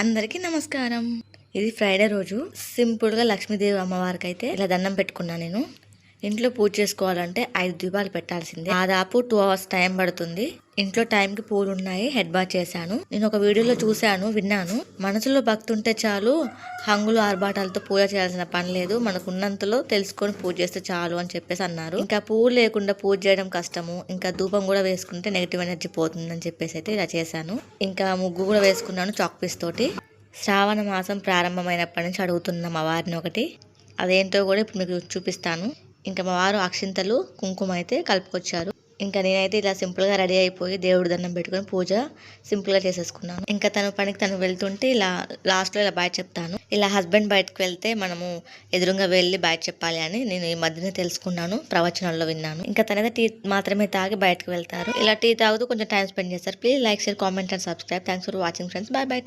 అందరికీ నమస్కారం. ఇది ఫ్రైడే రోజు. సింపుల్గా లక్ష్మీదేవి అమ్మవారికి అయితే ఇలా దండం పెట్టుకున్నా నేను. ఇంట్లో పూజ చేసుకోవాలంటే ఐదు దీపాలు పెట్టాల్సిందే. దాదాపు టూ అవర్స్ టైం పడుతుంది. ఇంట్లో టైంకి పూలు ఉన్నాయి హెడ్ బాత్ చేశాను. నేను ఒక వీడియోలో చూశాను విన్నాను. మనసులో భక్తి ఉంటే చాలు హంగులు ఆర్భాటాలతో పూజ చేయాల్సిన పని లేదు. మనకు ఉన్నంతలో తెలుసుకొని పూజ చేస్తే చాలు అని చెప్పేసి అన్నారు. ఇంకా పువ్వు లేకుండా పూజ చేయడం కష్టము. ఇంకా ధూపం కూడా వేసుకుంటే నెగిటివ్ ఎనర్జీ పోతుందని చెప్పేసి అయితే ఇలా చేశాను. ఇంకా ముగ్గు కూడా వేసుకున్నాను చాక్ పీస్ తోటి. శ్రావణ మాసం ప్రారంభమైనప్పటి నుంచి అడుగుతున్నాం మా వారిని ఒకటి. అదేంటో కూడా ఇప్పుడు మీకు చూపిస్తాను. ఇంకా మా వారు అక్షింతలు కుంకుమ అయితే కలుపుకొచ్చారు. ఇంకా నేనైతే ఇలా సింపుల్గా రెడీ అయిపోయి దేవుడి దండం పెట్టుకొని పూజ సింపుల్గా చేసేసుకున్నాను. ఇంకా తన పనికి తను వెళ్తుంటే ఇలా లాస్ట్లో ఇలా బయట చెప్తాను. ఇలా హస్బెండ్ బయటకు వెళ్తే మనము ఎదురుగా వెళ్ళి బయట చెప్పాలి అని నేను ఈ మధ్యనే తెలుసుకున్నాను ప్రవచనంలో విన్నాను. ఇంకా తనైతే టీ మాత్రమే తాగి బయటకు వెళ్తారు. ఇలా టీ తాగుతూ కొంచెం టైం స్పెండ్ చేస్తారు. Please like share comment and subscribe. Thanks for watching friends. Bye bye.